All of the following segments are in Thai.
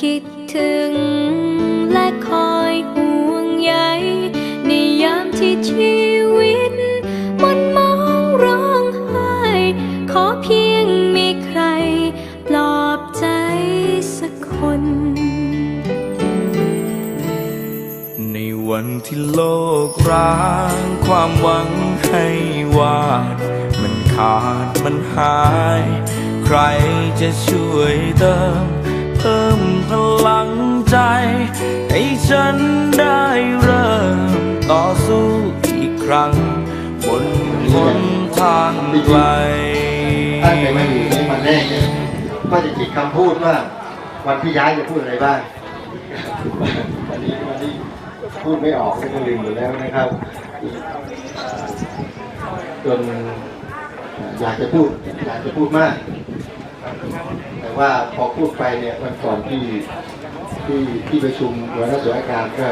คิดถึงและคอยห่วงใยในยามที่ชีวิต มันมองร้องไห้ขอเพียงมีใคร ปลอบใจสักคน ในวันที่โลกร้างความหวังให้วาด มันขาดมันหาย ใครจะช่วยเติม ใจให้ฉันได้เริ่มต่อสู้อีกครั้ง บนหนทางไกลถ้าเคยมาอยู่ในวันแรกเนี่ยก็จะคิดคำพูดว่า วันที่ย้ายจะพูดอะไรบ้างวันนี้วันนี้พูดไม่ออกก็ลืมหมดแล้วนะครับจนอยากจะพูดอยากจะพูดมาก แต่ว่าพอพูดไปเนี่ยวันก่อนที่ ที่ที่ประชุมหัวหน้าส่วนอาการก็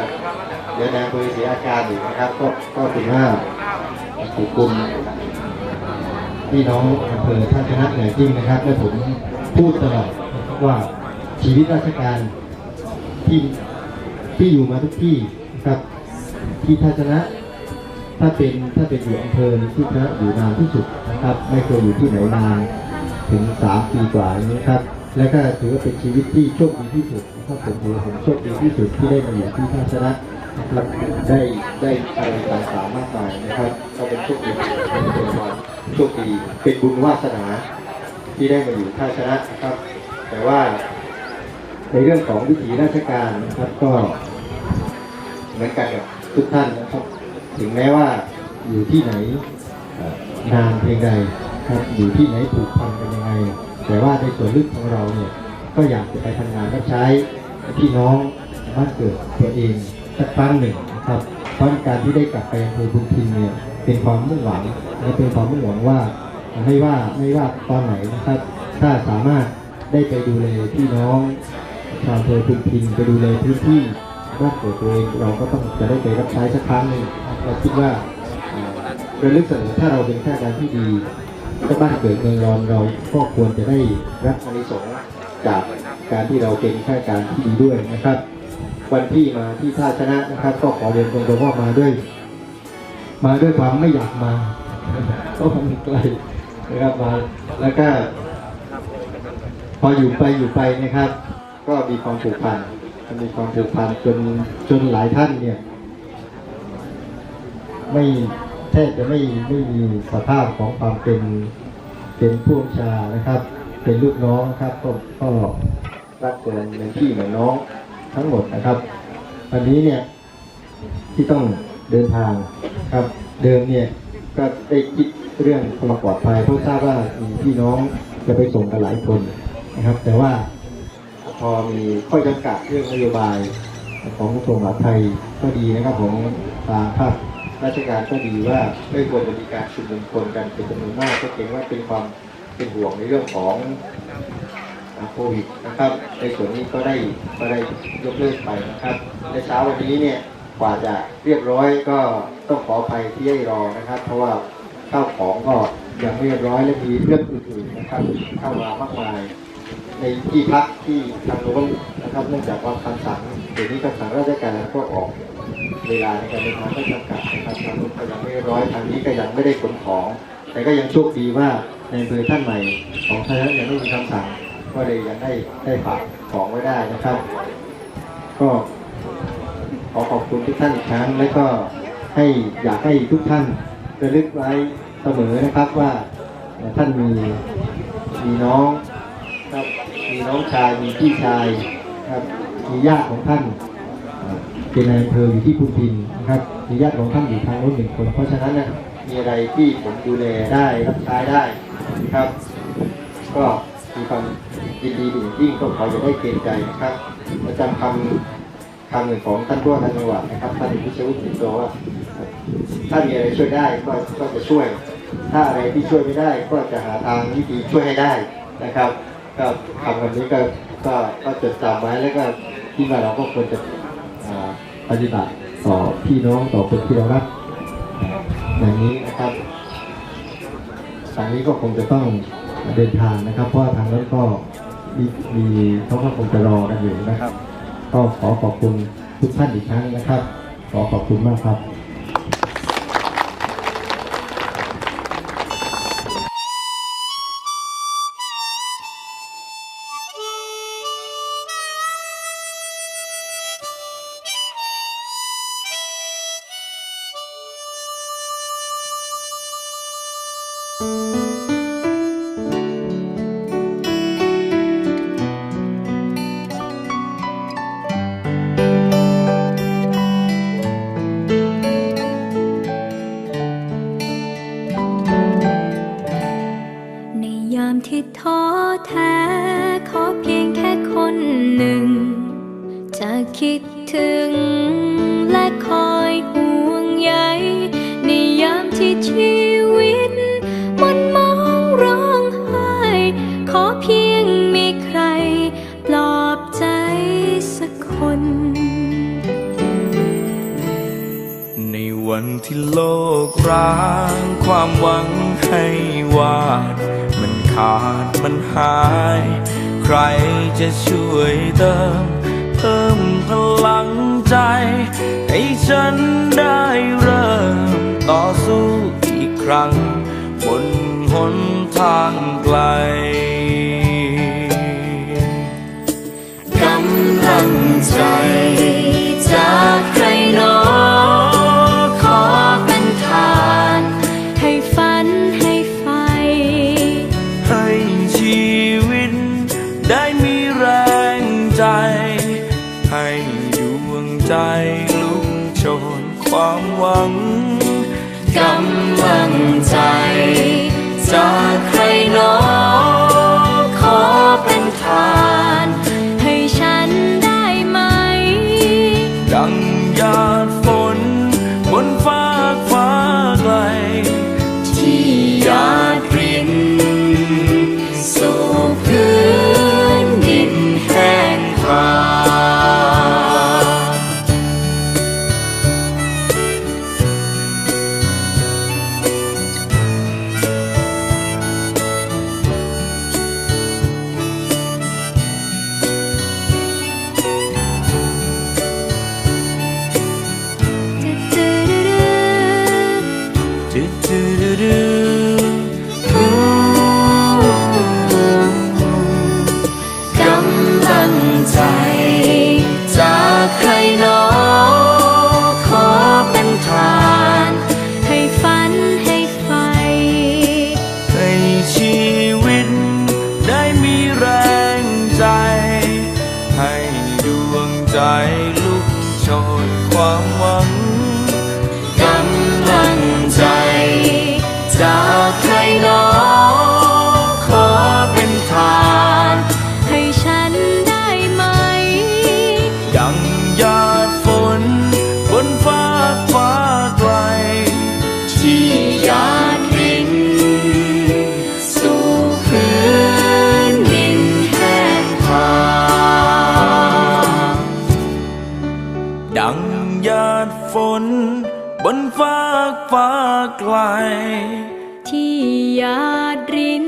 เดี๋ยวนายอำเภอเสียอาการอยู่นะครับ ก็ก็ถือว่าถูกกลุ่มพี่น้องอำเภอท่าชนะอย่างยิ่งนะครับและผมพูดตลอดว่าชีวิตราชการที่ที่อยู่มาทุกที่นะครับ ที่ท่าชนะ ถ้าเป็นถ้าเป็นอยู่อำเภอนี่ที่ชนะอยู่นานที่สุดนะครับ ไม่เคยอยู่ที่ไหนนานถึงสามปีกว่านี้ครับ และก็ถือว่าเป็นชีวิตที่โชคดีที่สุดนะครับผมถือผมโชคดีที่สุดที่ได้มาอยู่ที่ท่าชนะนะครับได้ได้อะไรต่างๆมากมายนะครับก็เป็นโชคดีเป็นความโชคดีเป็นบุญวาสนาที่ได้มาอยู่ท่าชนะนะครับ แต่ว่าในเรื่องของวิถีราชการนะครับก็เหมือนกันกับทุกท่านนะครับ ถึงแม้ว่าอยู่ที่ไหนนานเพียงใดครับอยู่ที่ไหนผูกพันกันยังไง แต่ว่าในส่วนลึกของเราเนี่ยก็อยากจะไปทำงานรับใช้พี่น้องบ้านเกิดตัวเองสักครั้งหนึ่งนะครับเพราะการที่ได้กลับไปอำเภอพุนพินเนี่ยเป็นความมุ่งหวังและเป็นความมุ่งหวังว่าไม่ว่าไม่ว่าตอนไหนนะครับ ถ้าสามารถได้ไปดูแลพี่น้องชาวอำเภอพุนพินไปดูแลพื้นที่บ้านเกิดตัวเองเราก็ต้องจะได้ไปรับใช้สักครั้งหนึ่งเราคิดว่าเอ่อระลึกเสมอถ้าเราเป็นข้าราชการที่ดี ถ้าบ้านเกิดเมืองรอนเราก็ควรจะได้รับอานิสงส์จากการที่เราเป็นข้าราชการที่ดีด้วยนะครับ วันที่มาที่ท่าชนะนะครับ ก็ขอเรียนตรงๆว่ามาด้วย มาด้วยความไม่อยากมาเพราะมันไกลนะครับมาแล้วก็ พออยู่ไปอยู่ไปนะครับ ก็มีความผูกพันมีความผูกพันจนจนหลายท่านเนี่ย ไม่ แทบจะไม่ไม่มีสภาพของความเป็นเป็นผู้ชานะครับ เป็นลูกน้องครับก็ก็รักกันเหมือนพี่เหมือนน้องทั้งหมดนะครับ วันนี้เนี่ยที่ต้องเดินทางครับ เดิมเนี่ยก็ได้คิดเรื่องความปลอดภัยเพราะทราบว่ามีพี่น้องจะไปส่งกันหลายคนนะครับ แต่ว่าพอมีข้อจำกัดเรื่องนโยบายของกระทรวงมหาดไทยก็ดีนะครับของทางภาค ราชการก็ดีว่าไม่ควรจะมีการชุมนุมคนกันเป็นจำนวนมากก็เกรงว่าเป็นความเป็นห่วงในเรื่องของโควิดนะครับ ในส่วนนี้ก็ได้ก็ได้ยกเลิกไปนะครับ ในเช้าวันนี้เนี่ยกว่าจะเรียบร้อยก็ต้องขออภัยที่ให้รอนะครับ เพราะว่าข้าวของก็ยังไม่เรียบร้อยและมีเรื่องอื่นๆนะครับเข้ามามากมาย ในที่พักที่ทางโน้นนะครับเนื่องจากว่าคำสั่งเดี๋ยวนี้คำสั่งราชการก็ออกเวลาในการเดินทางก็จำกัดนะครับทางโน้นก็ยังไม่ร้อยทางนี้ก็ยังไม่ได้ขนของ แต่ก็ยังโชคดีว่าในอำเภอท่านใหม่ของท่านนั้นยังไม่มีคำสั่งก็เลยยังได้ได้ฝากของไว้ได้นะครับ ก็ขอขอบคุณทุกท่านอีกครั้ง และก็ให้อยากให้ทุกท่านระลึกไว้เสมอนะครับว่าท่านมีมีน้องครับ มีน้องชายมีพี่ชายครับมีญาติของท่านเป็นนายอำเภออยู่ที่พุนพินนะครับมีญาติของท่านอยู่ทางโน้นหนึ่งคน เพราะฉะนั้นนะมีอะไรที่ผมดูแลได้รับใช้ได้นะครับ ก็มีความยินดีเป็นอย่างยิ่งก็ขออย่าได้เกรงใจนะครับประจำคำคำหนึ่งของท่านผู้ว่าการจังหวัดนะครับท่านพิชวุฒิสิงโตว่าถ้ามีอะไรช่วยได้ก็ก็จะช่วย ถ้าอะไรที่ช่วยไม่ได้ก็จะหาทางวิธีช่วยให้ได้นะครับ ก็ทำวันี้ก็ก็ก็จดจำไว้แล้วก็ที่ว่าเราก็ควรจะปฏิบัติต่อพี่น้องต่อคนที่เรารักอย่างนี้นะครับทางนี้ก็คงจะต้องเดินทางนะครับ เพราะทางนั้นก็มีมีเขาก็คงจะรอกันอยู่นะครับ ก็ขอขอบคุณทุกท่านอีกครั้งนะครับ ขอขอบคุณมากครับ คิดถึง และคอยห่วงใยในยามที่ชีวิต มันมองร้องไห้ขอเพียงมีใคร ปลอบใจสักคน ในวันที่โลกร้างความหวังให้วาด มันขาดมันหาย ใครจะช่วยเติม พลังใจ ให้ฉันได้เริ่มต่อสู้อีกครั้ง บนหนทางไกล trôi khóa mắng ฝากฟ้าไกล ที่ยาดริน